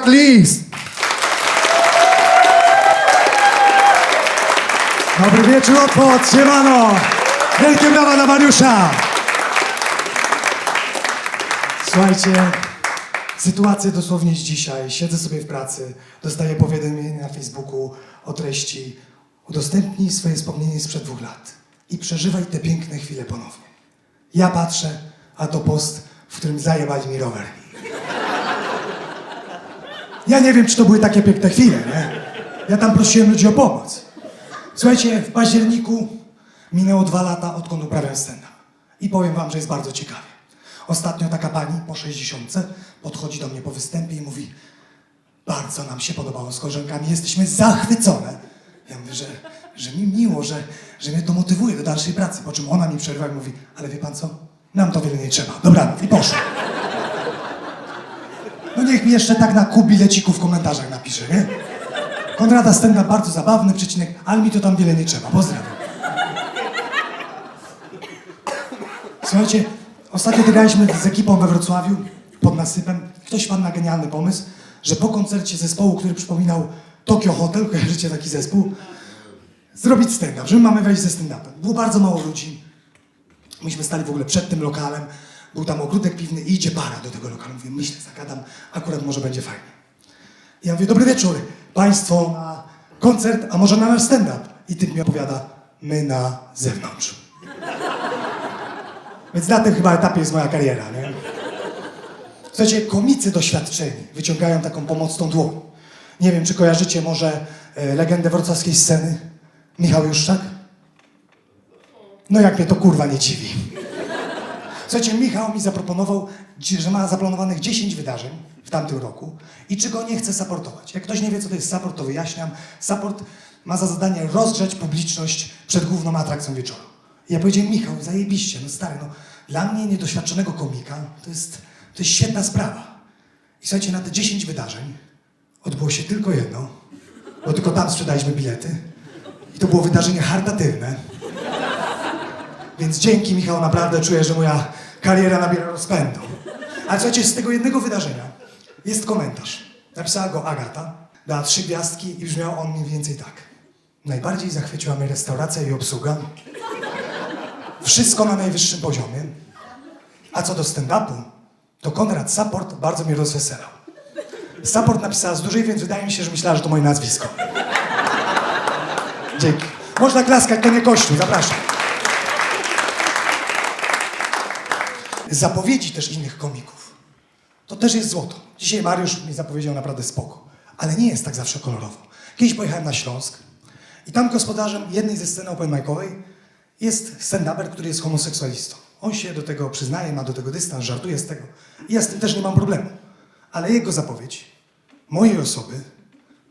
not least. Dobry wieczór, Otwór, siemano! Wielkie brawa dla Mariusza! Słuchajcie, sytuacja dosłownie z dzisiaj. Siedzę sobie w pracy, dostaję powiadomienie na Facebooku o treści udostępnij swoje wspomnienie sprzed dwóch lat i przeżywaj te piękne chwile ponownie. Ja patrzę, a to post, w którym zajebali mi rower. Ja nie wiem, czy to były takie piękne chwile, nie? Ja tam prosiłem ludzi o pomoc. Słuchajcie, w październiku minęło dwa lata, odkąd uprawiam stand-up. I powiem wam, że jest bardzo ciekawie. Ostatnio taka pani po 60 podchodzi do mnie po występie i mówi bardzo nam się podobało z koleżankami, jesteśmy zachwycone. Ja mówię, że, że mi miło, że, że mnie to motywuje do dalszej pracy. Po czym ona mi przerwa i mówi, ale wie pan co, nam to wiele nie trzeba. Dobranoc i poszła. Niech mi jeszcze tak na kup bileciku w komentarzach napisze, nie? Konrada Stenda bardzo zabawny przecinek, ale mi to tam wiele nie trzeba. Pozdrawiam. Słuchajcie, ostatnio graliśmy z ekipą we Wrocławiu pod nasypem. Ktoś wpadł na genialny pomysł, że po koncercie zespołu, który przypominał Tokyo Hotel, kojarzycie taki zespół, zrobić stand-up, że my mamy wejść ze stand-upem. Było bardzo mało ludzi. Myśmy stali w ogóle przed tym lokalem. Był tam ogródek piwny i idzie para do tego lokalu. Mówię, myślę, zagadam, akurat może będzie fajnie. Ja mówię, dobry wieczór, państwo na koncert, a może na nasz stand-up? I typ mi opowiada, my na zewnątrz. Więc na tym chyba etapie jest moja kariera, nie? Słuchajcie, komicy doświadczeni wyciągają taką pomocną dłoń. Nie wiem, czy kojarzycie może e, legendę wrocławskiej sceny? Michał Juszczak? No jak mnie to kurwa nie dziwi. Słuchajcie, Michał mi zaproponował, że ma zaplanowanych 10 wydarzeń w tamtym roku i czy go nie chce supportować. Jak ktoś nie wie, co to jest support, to wyjaśniam. Support ma za zadanie rozgrzać publiczność przed główną atrakcją wieczoru. I ja powiedziałem, Michał, zajebiście, no stary, no dla mnie niedoświadczonego komika to jest, to jest świetna sprawa. I słuchajcie, na te 10 wydarzeń odbyło się tylko jedno, bo tylko tam sprzedaliśmy bilety. I to było wydarzenie charytatywne. Więc dzięki Michał naprawdę czuję, że moja kariera nabiera rozpędu. Ale słuchajcie, z tego jednego wydarzenia jest komentarz. Napisała go Agata, dała trzy gwiazdki i brzmiał on mniej więcej tak. Najbardziej zachwyciła mnie restauracja i obsługa. Wszystko na najwyższym poziomie. A co do stand-upu, to Konrad Support bardzo mnie rozweselał. Support napisała z dużej, więc wydaje mi się, że myślała, że to moje nazwisko. Dzięki. Można klaskać, to nie kościół, zapraszam. Zapowiedzi też innych komików. To też jest złoto. Dzisiaj Mariusz mi zapowiedział naprawdę spoko. Ale nie jest tak zawsze kolorowo. Kiedyś pojechałem na Śląsk i tam gospodarzem jednej ze scen open micowej jest stand-uper, który jest homoseksualistą. On się do tego przyznaje, ma do tego dystans, żartuje z tego. I ja z tym też nie mam problemu. Ale jego zapowiedź, mojej osoby,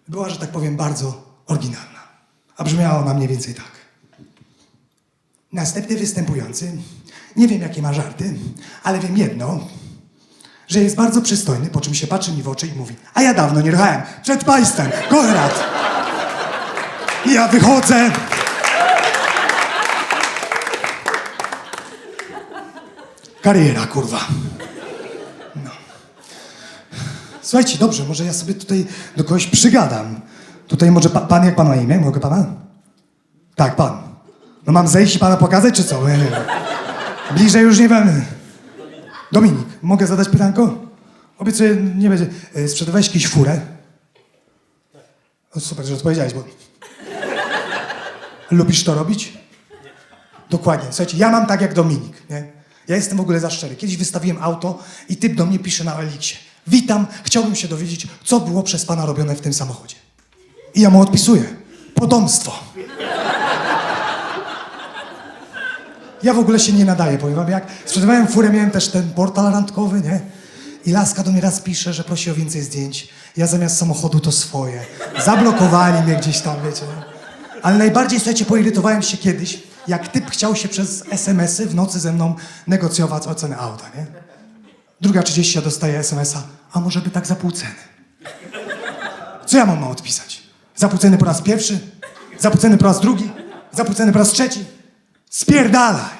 była, że tak powiem, bardzo oryginalna. A brzmiała ona mniej więcej tak. Następny występujący, nie wiem jakie ma żarty, ale wiem jedno, że jest bardzo przystojny, po czym się patrzy mi w oczy i mówi, a ja dawno nie ruchałem, przed państwem, Konrad. I ja wychodzę. Kariera, kurwa. No. Słuchajcie, dobrze, może ja sobie tutaj do kogoś przygadam. Tutaj może pa, pan, jak pan ma imię? Mogę pana? Tak, pan. No mam zejść i pana pokazać, czy co? Nie, nie. Bliżej już nie będę. Dominik, mogę zadać pytanko? Obiecuję, nie będzie. E, Sprzedawałeś jakąś furę? O, super, że odpowiedziałeś, bo... Lubisz to robić? Dokładnie. Słuchajcie, ja mam tak jak Dominik, nie? Ja jestem w ogóle za szczery. Kiedyś wystawiłem auto i typ do mnie pisze na Eliksie. Witam, chciałbym się dowiedzieć, co było przez pana robione w tym samochodzie. I ja mu odpisuję. Potomstwo. Ja w ogóle się nie nadaję, powiem wam, jak sprzedawałem furę, miałem też ten portal randkowy, nie? I laska do mnie raz pisze, że prosi o więcej zdjęć. Ja zamiast samochodu to swoje. Zablokowali mnie gdzieś tam, wiecie. Nie? Ale najbardziej, słuchajcie, poirytowałem się kiedyś, jak typ chciał się przez SMS-y w nocy ze mną negocjować o cenę auta, nie? Druga 30 ja dostaję SMS-a, a może by tak za pół ceny? Co ja mam ma odpisać? Za pół ceny po raz pierwszy? Za pół ceny po raz drugi? Za pół ceny po raz trzeci? Spierdalaj!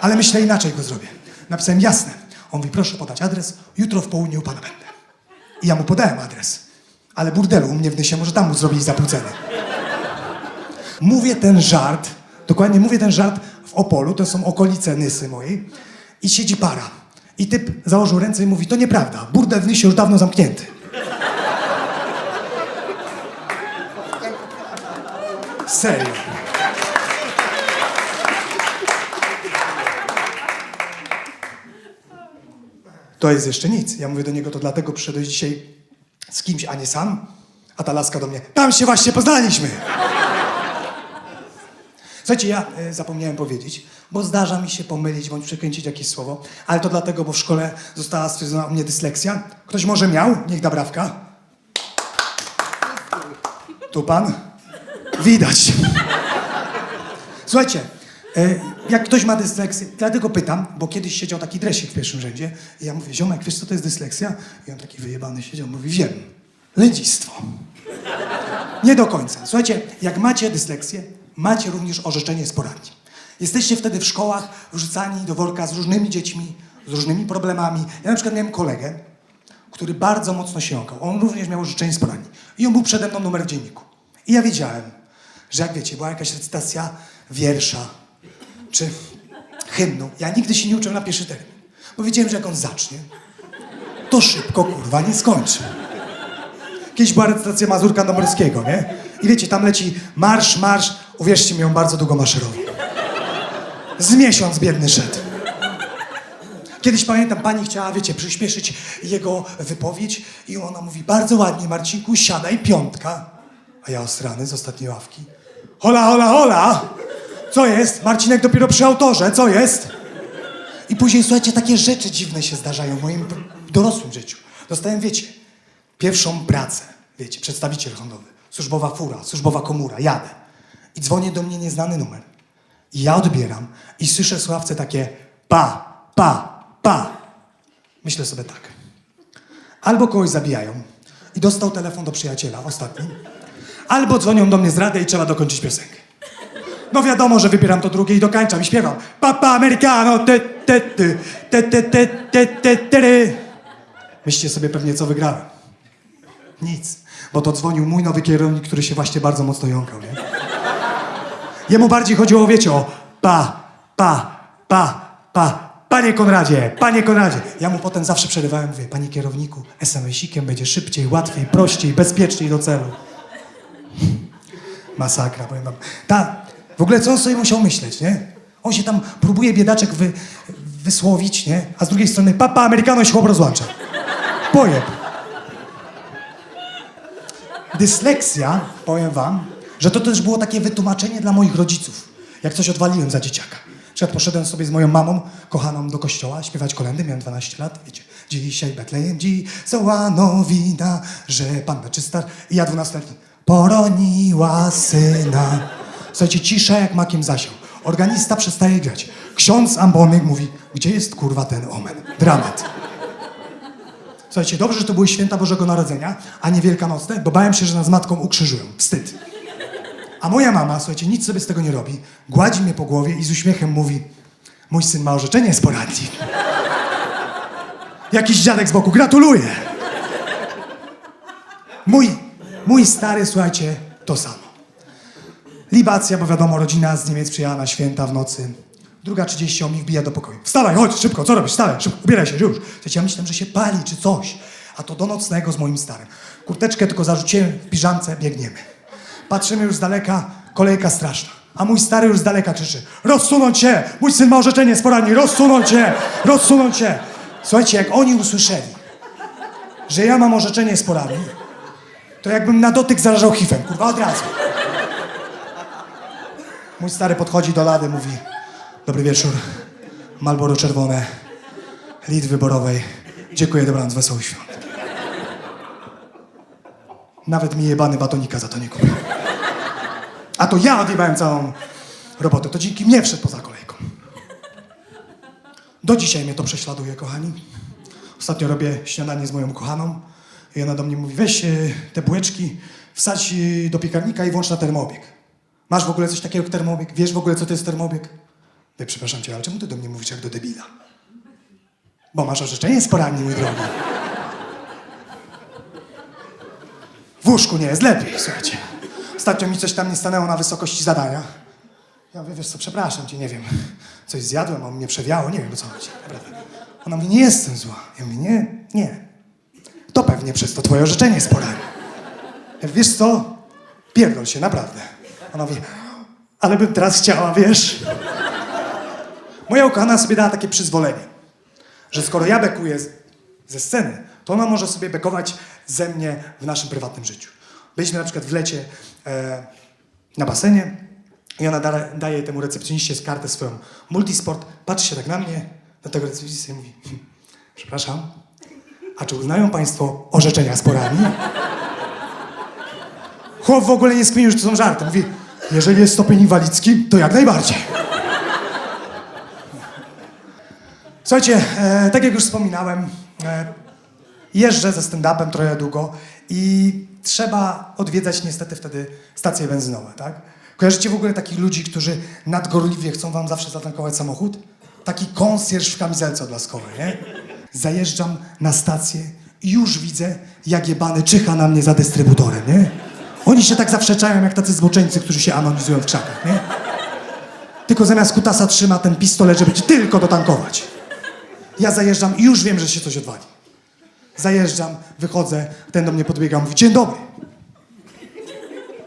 Ale myślę inaczej go zrobię. Napisałem jasne. On mówi, proszę podać adres, jutro w południu u pana będę. I ja mu podałem adres. Ale burdelu u mnie w Nysie, może tam mu zrobili za pół ceny. Mówię ten żart, dokładnie mówię ten żart w Opolu, to są okolice Nysy mojej. I siedzi para. I typ założył ręce i mówi, to nieprawda, burdel w Nysie już dawno zamknięty. Serio. To jest jeszcze nic. Ja mówię do niego, to dlatego przyszedłeś dzisiaj z kimś, a nie sam. A ta laska do mnie, tam się właśnie poznaliśmy. Słuchajcie, ja e, zapomniałem powiedzieć, bo zdarza mi się pomylić bądź przekręcić jakieś słowo, ale to dlatego, bo w szkole została stwierdzona u mnie dysleksja. Ktoś może miał? Niech da brawka. Tu pan? Widać. Słuchajcie, jak ktoś ma dysleksję, dlatego pytam, bo kiedyś siedział taki dresik w pierwszym rzędzie i ja mówię, ziomek, wiesz co to jest dysleksja? I on taki wyjebany siedział, mówi, wiem, lenistwo. Nie do końca. Słuchajcie, jak macie dysleksję, macie również orzeczenie z poradni. Jesteście wtedy w szkołach wrzucani do worka z różnymi dziećmi, z różnymi problemami. Ja na przykład miałem kolegę, który bardzo mocno się jąkał. On również miał orzeczenie z poradni. I on był przede mną numer w dzienniku. I ja wiedziałem, że jak wiecie, była jakaś recytacja wiersza, czy hymnu. Ja nigdy się nie uczyłem na pierwszy termin. Bo wiedziałem, że jak on zacznie, to szybko, kurwa, nie skończy. Kiedyś była recytacja Mazurka Dąbrowskiego, nie? I wiecie, tam leci marsz, marsz. Uwierzcie mi, on bardzo długo maszerował. Z miesiąc biedny szedł. Kiedyś pamiętam, pani chciała, wiecie, przyspieszyć jego wypowiedź i ona mówi, bardzo ładnie, Marcinku, siadaj, piątka. A ja osrany z ostatniej ławki. Hola, hola, hola! Co jest? Marcinek dopiero przy autorze, co jest? I później, słuchajcie, takie rzeczy dziwne się zdarzają w moim dorosłym życiu. Dostałem, wiecie, pierwszą pracę, wiecie, przedstawiciel handlowy, służbowa fura, służbowa komura, jadę. I dzwoni do mnie nieznany numer. I ja odbieram i słyszę w słuchawce takie pa, pa, pa. Myślę sobie tak. Albo kogoś zabijają i dostał telefon do przyjaciela, ostatni, albo dzwonią do mnie z rady i trzeba dokończyć piosenkę. No wiadomo, że wybieram to drugie i dokańczam i śpiewam. Papa Americano, te, te, ty, te, te, te, te, te, te, ry. Myślicie sobie pewnie, co wygrałem. Nic, bo to dzwonił mój nowy kierownik, który się właśnie bardzo mocno jąkał, nie? Jemu bardziej chodziło, wiecie, o pa, pa, pa, pa, panie Konradzie, panie Konradzie. Ja mu potem zawsze przerywałem, mówię, panie kierowniku, SMS-ikiem będzie szybciej, łatwiej, prościej, bezpieczniej do celu. Masakra, powiem wam. Ta, w ogóle co on sobie musiał myśleć, nie? On się tam próbuje biedaczek wy, wysłowić, nie? A z drugiej strony papa Amerykano się chłop rozłącza. Pojeb. Dysleksja, powiem wam, że to też było takie wytłumaczenie dla moich rodziców, jak coś odwaliłem za dzieciaka. Przykład poszedłem sobie z moją mamą, kochaną, do kościoła, śpiewać kolendy, miałem 12 lat, wiecie, dzisiaj Betlejem, dzi, załano wina, że panna czysta, i ja 12-letni, poroniła syna. Słuchajcie, cisza jak makiem zasiał. Organista przestaje grać. Ksiądz ambony mówi, gdzie jest kurwa ten omen? Dramat. Słuchajcie, dobrze, że to były święta Bożego Narodzenia, a nie Wielkanocne, bo bałem się, że nas matką ukrzyżują. Wstyd. A moja mama, słuchajcie, nic sobie z tego nie robi, gładzi mnie po głowie i z uśmiechem mówi, mój syn ma orzeczenie z poradni. Jakiś dziadek z boku, gratuluję. Mój, mój stary, słuchajcie, to samo. Libacja, bo wiadomo, rodzina z Niemiec przyjechała na święta w nocy. Druga 30 mi wbija do pokoju. Wstawaj, chodź, szybko, co robisz? Wstawaj, szybko, ubieraj się, już. Słuchajcie, ja myślałem, że się pali czy coś. A to do nocnego z moim starym. Kurteczkę tylko zarzuciłem w piżamce, biegniemy. Patrzymy już z daleka, kolejka straszna. A mój stary już z daleka krzyczy, rozsunąć się! Mój syn ma orzeczenie z poradni, rozsunąć się! Rozsunąć się! Słuchajcie, jak oni usłyszeli, że ja mam orzeczenie z poradni, to jakbym na dotyk zarażał HIV-em, kurwa, od razu. Mój stary podchodzi do lady, mówi Dobry wieczór, Malboro czerwone, lit wyborowej. Dziękuję, dobranoc, wesołych świąt. Nawet mi jebany batonika za to nie kupił. A to ja odjebałem całą robotę, to dzięki mnie wszedł poza kolejką. Do dzisiaj mnie to prześladuje, kochani. Ostatnio robię śniadanie z moją kochaną i ona do mnie mówi, weź e, te bułeczki, wsadź e, do piekarnika i włącz na termobieg. Masz w ogóle coś takiego jak termobieg? Wiesz w ogóle, co to jest termobieg? Ja przepraszam cię, ale czemu ty do mnie mówisz jak do debila? Bo masz orzeczenie z poranni, mój drogi. W łóżku nie jest lepiej, słuchajcie. Ostatnio mi coś tam nie stanęło na wysokości zadania. Ja mówię, wiesz co, przepraszam cię, nie wiem. Coś zjadłem, a mnie przewiało, nie wiem co chodzi. Ona mówi, nie jestem zła. Ja mówię, nie, nie. To pewnie przez to twoje orzeczenie jest porane. Ja mówię, wiesz co, pierdol się, naprawdę. Ona mówi, ale bym teraz chciała, wiesz. Moja ukochana sobie dała takie przyzwolenie, że skoro ja bekuję z, ze sceny, to ona może sobie bekować ze mnie w naszym prywatnym życiu. Byliśmy na przykład w lecie e, na basenie i ona da, daje temu recepcjoniście z kartę swoją multisport, patrzy się tak na mnie, do tego recepcjonisty mówi, hm, przepraszam, a czy uznają państwo orzeczenia sporami? Chłop w ogóle nie skminił, że to są żarty. Mówi, jeżeli jest stopień inwalidzki, to jak najbardziej. Słuchajcie, e, tak jak już wspominałem, e, jeżdżę ze stand-upem trochę długo i trzeba odwiedzać niestety wtedy stacje benzynowe, tak? Kojarzycie w ogóle takich ludzi, którzy nadgorliwie chcą wam zawsze zatankować samochód? Taki konsjerż w kamizelce odlaskowej, nie? Zajeżdżam na stację i już widzę, jak jebany czyha na mnie za dystrybutorem, nie? Oni się tak zawsze czają jak tacy zboczeńcy, którzy się anonizują w krzakach, nie? Tylko zamiast kutasa trzyma ten pistolet, żeby ci tylko dotankować. Ja zajeżdżam i już wiem, że się coś odwali. Zajeżdżam, wychodzę, ten do mnie podbiega, mówi, dzień dobry.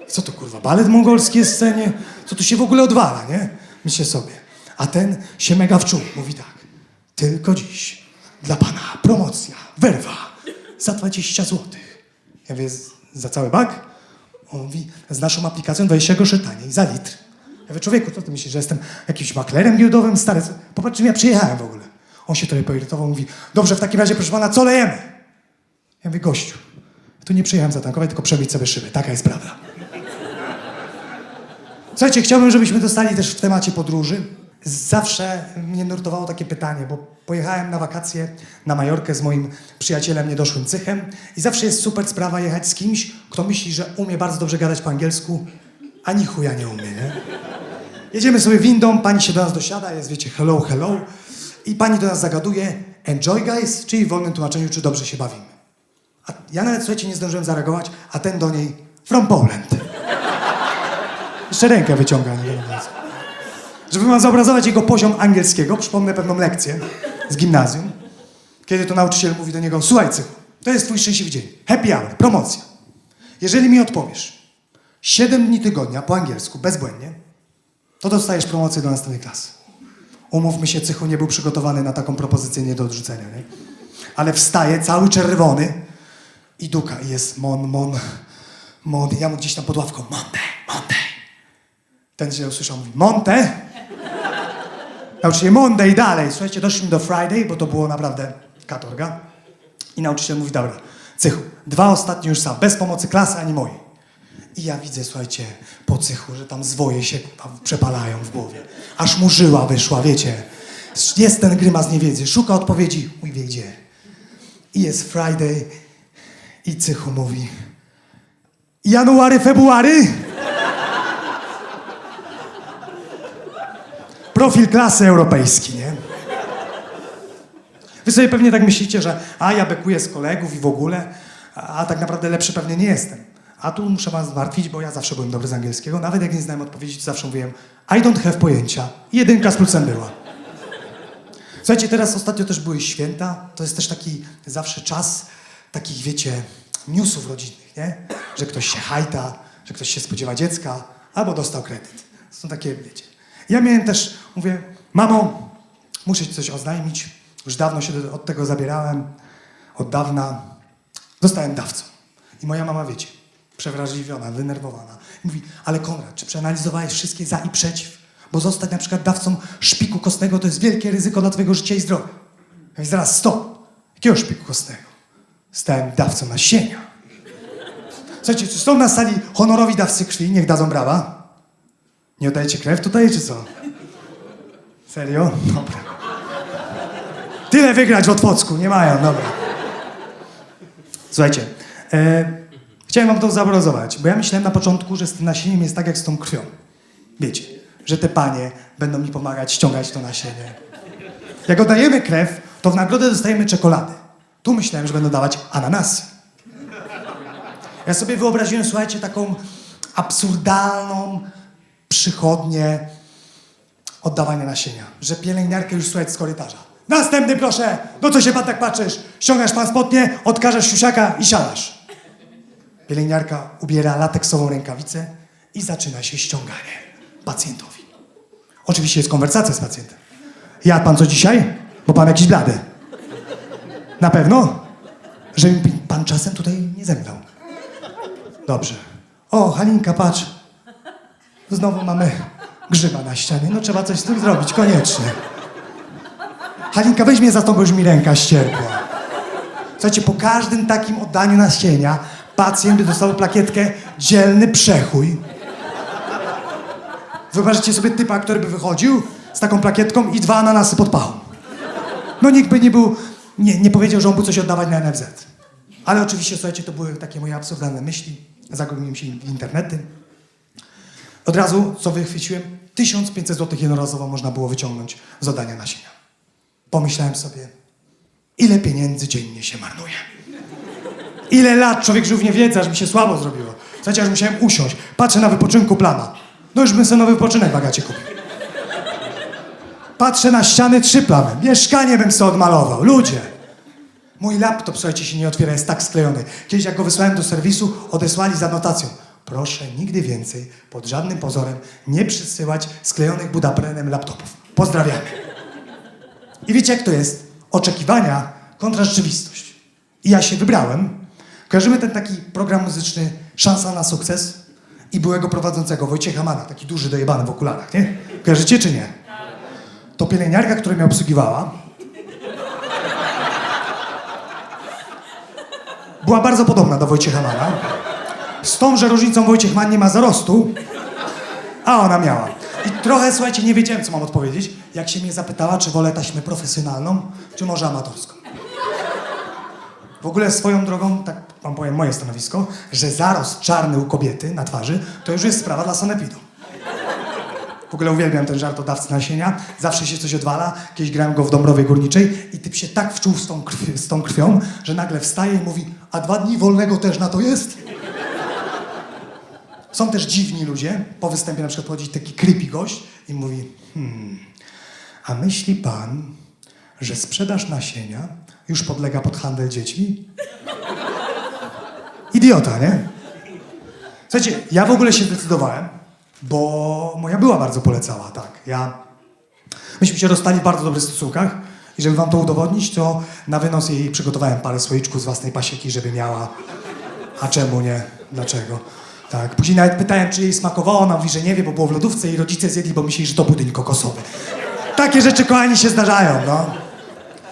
Co to kurwa, balet mongolski jest w scenie? Co tu się w ogóle odwala, nie? Myślę sobie. A ten się mega wczuł. Mówi tak, tylko dziś dla pana promocja, werwa za 20 złotych. Ja mówię, "Z- za cały bak? On mówi, z naszą aplikacją 20 groszy taniej, za litr. Ja mówię, człowieku, co ty myślisz, że jestem jakimś maklerem giełdowym? Stary, popatrz, czym ja przyjechałem w ogóle. On się trochę poirytował, mówi, dobrze, w takim razie, proszę pana, co lejemy? Ja mówię, gościu, tu nie przyjechałem zatankować, tylko przebić sobie szyby. Taka jest prawda. Słuchajcie, chciałbym, żebyśmy dostali też w temacie podróży. Zawsze mnie nurtowało takie pytanie, bo pojechałem na wakacje na Majorkę z moim przyjacielem niedoszłym Cychem i zawsze jest super sprawa jechać z kimś, kto myśli, że umie bardzo dobrze gadać po angielsku, ani chuja nie umie, nie? Jedziemy sobie windą, pani się do nas dosiada, jest, wiecie, hello, hello i pani do nas zagaduje enjoy guys, czyli w wolnym tłumaczeniu, czy dobrze się bawimy. A ja nawet, słuchajcie, nie zdążyłem zareagować, a ten do niej from Poland. Jeszcze rękę wyciąga. Nie. Żeby wam zobrazować jego poziom angielskiego, przypomnę pewną lekcję z gimnazjum, kiedy to nauczyciel mówi do niego, słuchaj Cychu, to jest twój szczęśliwy dzień, happy hour, promocja. Jeżeli mi odpowiesz 7 dni tygodnia po angielsku, bezbłędnie, to dostajesz promocję do następnej klasy. Umówmy się, Cychu nie był przygotowany na taką propozycję nie do odrzucenia, nie? Ale wstaje cały czerwony i duka i jest mon, mon, mon. Ja mu gdzieś tam pod ławką, Monte, Monte. Ten się usłyszał, mówi, Monte? Nauczyciel, Monday i dalej. Słuchajcie, doszliśmy do Friday, bo to było naprawdę katorga. I nauczyciel mówi, dobra, Cychu, dwa ostatnie już sam, bez pomocy klasy ani mojej. I ja widzę, słuchajcie, po cychu, że tam zwoje się przepalają w głowie. Aż mu żyła wyszła, wiecie. Jest ten grymas niewiedzy, szuka odpowiedzi, mój wie gdzie. I jest Friday i cychu mówi January, February? Profil klasy europejski, nie? Wy sobie pewnie tak myślicie, że a ja bekuję z kolegów i w ogóle, a, a tak naprawdę lepszy pewnie nie jestem. A tu muszę was zmartwić, bo ja zawsze byłem dobry z angielskiego. Nawet jak nie znałem odpowiedzi, to zawsze mówiłem I don't have pojęcia. Jedynka z plusem była. Słuchajcie, teraz ostatnio też były święta. To jest też taki zawsze czas takich, wiecie, newsów rodzinnych, nie? Że ktoś się hajta, że ktoś się spodziewa dziecka, albo dostał kredyt. Są takie, wiecie. Ja miałem też, mówię, mamo, muszę ci coś oznajmić. Już dawno się od tego zabierałem. Od dawna zostałem dawcą. I moja mama, wiecie, przewrażliwiona, wynerwowana. Mówi, ale Konrad, czy przeanalizowałeś wszystkie za i przeciw? Bo zostać na przykład dawcą szpiku kostnego to jest wielkie ryzyko dla twojego życia i zdrowia. Ja mówię, zaraz, stop. Jakiego szpiku kostnego? Stałem dawcą nasienia. Słuchajcie, czy są na sali honorowi dawcy krwi? Niech dadzą brawa. Nie oddajecie krew tutaj, czy co? Serio? Dobra. Tyle wygrać w Otwocku, nie mają, dobra. Słuchajcie, e, chciałem wam to zobrazować, bo ja myślałem na początku, że z tym nasieniem jest tak jak z tą krwią. Wiecie, że te panie będą mi pomagać ściągać to nasienie. Jak oddajemy krew, to w nagrodę dostajemy czekoladę. Tu myślałem, że będą dawać ananasy. Ja sobie wyobraziłem, słuchajcie, taką absurdalną przychodnię oddawania nasienia. Że pielęgniarkę już słuchać z korytarza. Następny proszę! No co się pan tak patrzysz? Ściągasz pan spodnie, odkażasz siusiaka i siadasz. Pielęgniarka ubiera lateksową rękawicę i zaczyna się ściąganie pacjentowi. Oczywiście jest konwersacja z pacjentem. Jadł pan co dzisiaj? Bo pan jakiś blady. Na pewno? Że mi pan czasem tutaj nie zemdlał. Dobrze. O, Halinka, patrz. Znowu mamy grzyba na ścianie. No trzeba coś z tym zrobić, koniecznie. Halinka, weź mnie za to, bo już mi ręka ścierpła. Słuchajcie, po każdym takim oddaniu nasienia pacjent by dostał plakietkę dzielny przechój. Wyobraźcie sobie typa, który by wychodził z taką plakietką i dwa ananasy pod pachą. No nikt by nie był, nie, nie powiedział, że on był coś oddawać na NFZ. Ale oczywiście, słuchajcie, to były takie moje absurdalne myśli. Zagubiłem się w internety. Od razu, co wychwyciłem, 1500 zł jednorazowo można było wyciągnąć z oddania nasienia. Pomyślałem sobie, ile pieniędzy dziennie się marnuje. Ile lat człowiek żył w niewiedzy, aż mi się słabo zrobiło. Słuchajcie, aż musiałem usiąść. Patrzę na wypoczynku plama. No już bym sobie nowy wypoczynek w Agacie kupił. Patrzę na ściany trzy plamy. Mieszkanie bym sobie odmalował. Ludzie. Mój laptop, słuchajcie, się nie otwiera, jest tak sklejony. Kiedyś jak go wysłałem do serwisu, odesłali z anotacją. Proszę nigdy więcej, pod żadnym pozorem, nie przysyłać sklejonych budaprenem laptopów. Pozdrawiamy. I wiecie jak to jest? Oczekiwania kontra rzeczywistość. I ja się wybrałem. Kojarzymy ten taki program muzyczny Szansa na sukces i byłego prowadzącego Wojciecha Mana, taki duży dojebany w okularach, nie? Kojarzycie czy nie? To pielęgniarka, która mnie obsługiwała, była bardzo podobna do Wojciecha Mana. Z tą, że różnicą Wojciech Man nie ma zarostu, a ona miała. I trochę, słuchajcie, nie wiedziałem, co mam odpowiedzieć, jak się mnie zapytała, czy wolę taśmę profesjonalną, czy może amatorską. W ogóle swoją drogą, tak wam powiem moje stanowisko, że zarost czarny u kobiety na twarzy, to już jest sprawa dla sanepidu. W ogóle uwielbiam ten żart o dawcy nasienia. Zawsze się coś odwala. Kiedyś grałem go w Dąbrowie Górniczej i typ się tak wczuł z tą, krwi, z tą krwią, że nagle wstaje i mówi, a dwa dni wolnego też na to jest? Są też dziwni ludzie. Po występie na przykład podchodzi taki creepy gość i mówi, hmm, a myśli pan, że sprzedaż nasienia już podlega pod handel dziećmi? Idiota, nie? Słuchajcie, ja w ogóle się zdecydowałem, bo moja była bardzo polecała, tak. Ja, myśmy się rozstali w bardzo dobrych stosunkach i żeby wam to udowodnić, to na wynos jej przygotowałem parę słoiczków z własnej pasieki, żeby miała. A czemu nie? Dlaczego? Tak. Później nawet pytałem, czy jej smakowało. Ona mówi, że nie wie, bo było w lodówce i rodzice zjedli, bo myśleli, że to budyń kokosowy. Takie rzeczy, kochani, się zdarzają, no.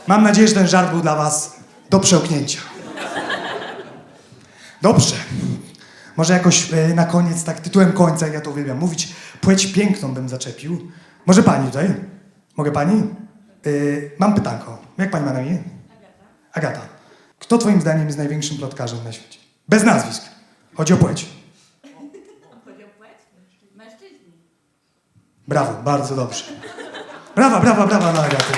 Mam nadzieję, że ten żart był dla was do przełknięcia. Dobrze. Może jakoś e, na koniec, tak tytułem końca, jak ja to uwielbiam mówić, płeć piękną bym zaczepił. Może pani tutaj? Mogę pani? Y, mam pytanko. Jak pani ma na imię? Agata. Agata. Kto twoim zdaniem jest największym plotkarzem na świecie? Bez nazwisk. Chodzi o płeć. Chodzi o płeć? Mężczyźni. Brawo, bardzo dobrze. Brawa, brawa, brawa na Agatę.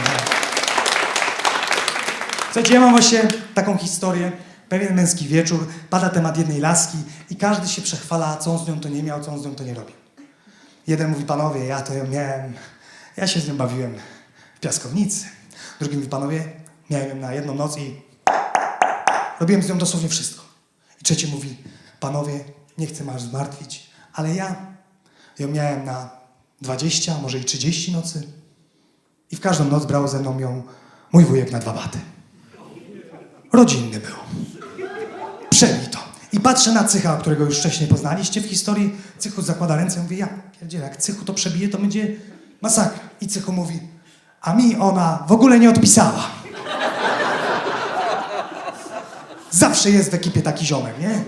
Słuchajcie, ja mam właśnie taką historię. Pewien męski wieczór, pada temat jednej laski i każdy się przechwala, co on z nią to nie miał, co on z nią to nie robił. Jeden mówi, panowie, ja to ją miałem, ja się z nią bawiłem w piaskownicy. Drugi mówi, panowie, miałem ją na jedną noc i robiłem z nią dosłownie wszystko. I trzeci mówi, panowie, nie chcę was zmartwić, ale ja ją miałem na 20, może i 30 nocy. I w każdą noc brał ze mną ją mój wujek na dwa baty. Rodzinny był. Przebito. I patrzę na Cycha, którego już wcześniej poznaliście w historii. Cychu zakłada ręce i mówi, ja pierdzielę, jak Cychu to przebije, to będzie masakra. I Cychu mówi, a mi ona w ogóle nie odpisała. Zawsze jest w ekipie taki ziomek, nie?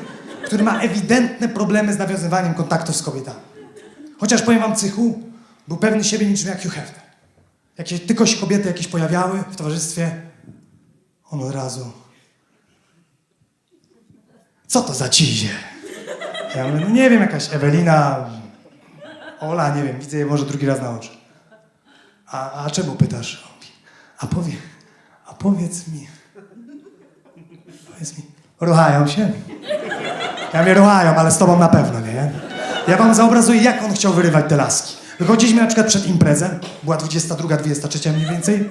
Który ma ewidentne problemy z nawiązywaniem kontaktów z kobietami. Chociaż powiem wam, Cychu był pewny siebie niczym jak Hugh Hefner. Jak się tylko się kobiety jakieś pojawiały w towarzystwie, on od razu... Co to za cizie? Ja mówię, no nie wiem, jakaś Ewelina, Ola, nie wiem, widzę je może drugi raz na oczy. A, a czemu pytasz? A, powie, a powiedz mi, powiedz mi, ruchają się? Ja mnie ruchają, ale z tobą na pewno, nie? Ja wam zaobrazuję, jak on chciał wyrywać te laski. Wychodziliśmy na przykład przed imprezę, była 22, 23 mniej więcej.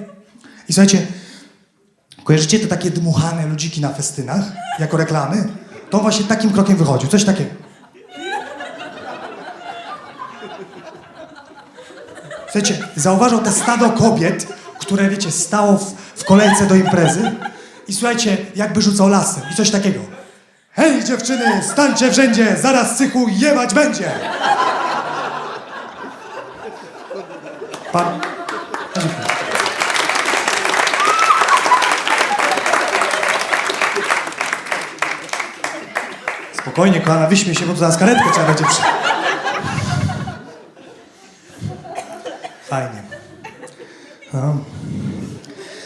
I słuchajcie, kojarzycie te takie dmuchane ludziki na festynach, jako reklamy? To właśnie takim krokiem wychodził, coś takiego. Słuchajcie, zauważył te stado kobiet, które, wiecie, stało w, w kolejce do imprezy i słuchajcie, jakby rzucał lasem i coś takiego. Hej dziewczyny, stańcie wszędzie, zaraz cychu jebać będzie! Pan... Spokojnie, kochana, wyśmiej się, bo tu zaraz karetkę trzeba będzie przy... Fajnie. No.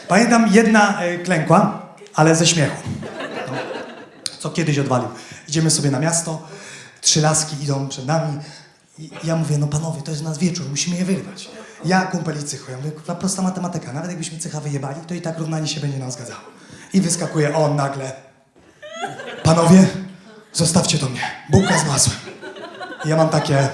Pamiętam, jedna y, klękła, ale ze śmiechu. Co kiedyś odwalił. Idziemy sobie na miasto, trzy laski idą przed nami i ja mówię, no panowie, to jest nas wieczór, musimy je wyrwać. Ja kumpeli cychu, ja mówię, kurwa, prosta matematyka, nawet jakbyśmy cycha wyjebali, to i tak równanie się będzie nam zgadzało. I wyskakuje on nagle. Panowie, zostawcie to mnie, bułka z masłem. I ja mam takie...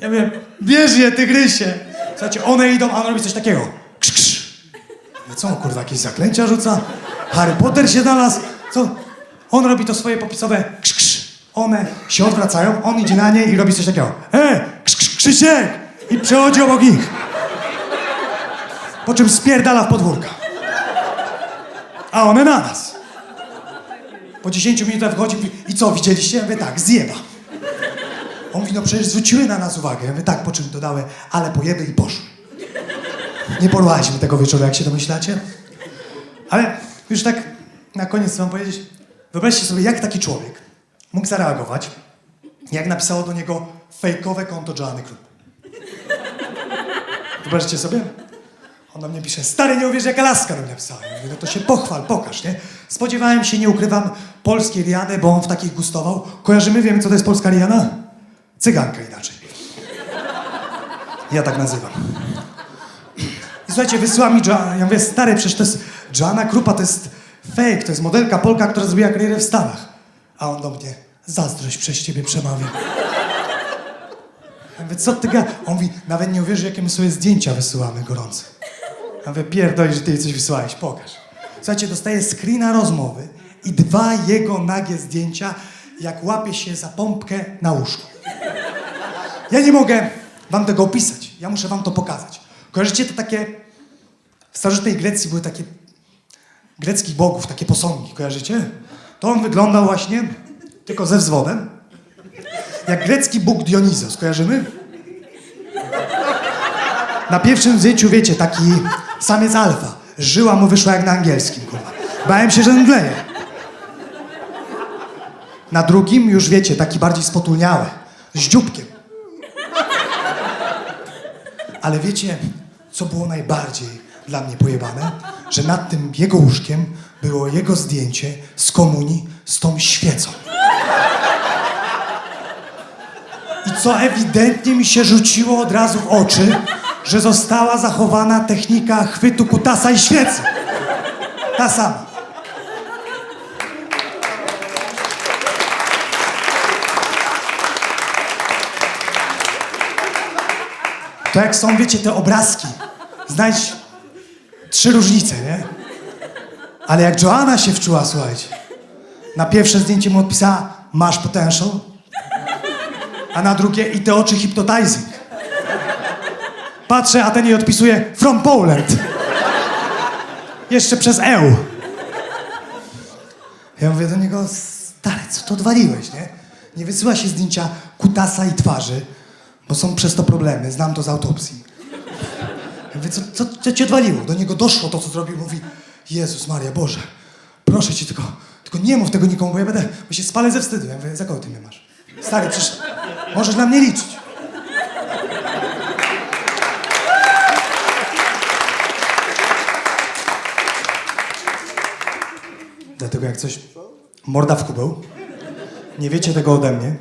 Ja mówię, bierz je, tygrysie. Słuchajcie, one idą, a on robi coś takiego. Co on, kurwa, jakieś zaklęcia rzuca? Harry Potter się znalazł? Co? On robi to swoje popisowe krz, krz. One się odwracają, on idzie na nie i robi coś takiego. E, krz, krz, Krzysiek! I przechodzi obok nich. Po czym spierdala w podwórka. A one na nas. Po 10 minutach wchodzi i i co, widzieliście? Ja tak, zjeba. On mówi, no przecież zwróciły na nas uwagę. Ja mówię, tak, po czym dodały, ale pojeby i poszły. Nie porwaliśmy tego wieczoru, jak się domyślacie. Ale już tak na koniec chcę wam powiedzieć, wyobraźcie sobie, jak taki człowiek mógł zareagować, jak napisało do niego fejkowe konto Joanny Krupp. Wyobraźcie sobie? On do mnie pisze, stary, nie uwierz, jaka laska do mnie napisała. No to się pochwal, pokaż, nie? Spodziewałem się, nie ukrywam, polskiej Riany, bo on w takich gustował. Kojarzymy, wiemy, co to jest polska Riana? Cyganka inaczej. Ja tak nazywam. Słuchajcie, wysyła mi Joanna. Ja mówię, stary, przecież to jest Joanna Krupa, to jest fake, to jest modelka Polka, która zrobiła karierę w Stanach. A on do mnie, zazdrość przez ciebie przemawia. Ja mówię, co ty ga... On mówi, nawet nie uwierzy, jakie my sobie zdjęcia wysyłamy gorące. Ja mówię, pierdoli, że ty jej coś wysłałeś, pokaż. Słuchajcie, dostaję screena rozmowy i dwa jego nagie zdjęcia, jak łapie się za pompkę na łóżku. Ja nie mogę wam tego opisać, ja muszę wam to pokazać. Kojarzycie to takie... W starożytnej Grecji były takie greckich bogów, takie posągi, kojarzycie? To on wyglądał właśnie, tylko ze wzwodem, jak grecki bóg Dionizos, kojarzymy? Na pierwszym zdjęciu, wiecie, taki samiec alfa. Żyła mu wyszła jak na angielskim, kurwa. Bałem się, że mdleje. Na drugim już, wiecie, taki bardziej spotulniały, z dzióbkiem. Ale wiecie, co było najbardziej dla mnie pojebane? Że nad tym jego łóżkiem było jego zdjęcie z komunii z tą świecą. I co ewidentnie mi się rzuciło od razu w oczy, że została zachowana technika chwytu kutasa i świecy. Ta sama. To jak są, wiecie, te obrazki. Znajdź trzy różnice, nie? Ale jak Joanna się wczuła, słuchajcie. Na pierwsze zdjęcie mu odpisała masz potential, a na drugie i te oczy hypnotizing. Patrzę, a ten jej odpisuje from Poland. Jeszcze przez EU. Ja mówię do niego, stary, co to odwaliłeś, nie? Nie wysyła się zdjęcia kutasa i twarzy, bo są przez to problemy, znam to z autopsji. Mówię, co, co, co ci odwaliło? Do niego doszło to, co zrobił, mówi, Jezus Maria, Boże, proszę cię, tylko, tylko nie mów tego nikomu, bo ja będę, bo się spalę ze wstydu. Ja mówię, za kogo ty mnie masz? Stary, przecież możesz na mnie liczyć. Dlatego jak coś morda w kubeł, nie wiecie tego ode mnie.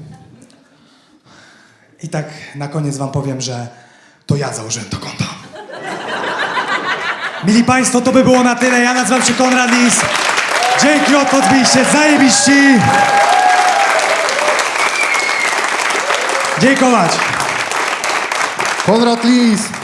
I tak na koniec wam powiem, że to ja założyłem to konto. Mili Państwo, to by było na tyle. Ja nazywam się Konrad Lis. Dzięki, odchodź byliście zajebiści. Dziękować. Konrad Lis.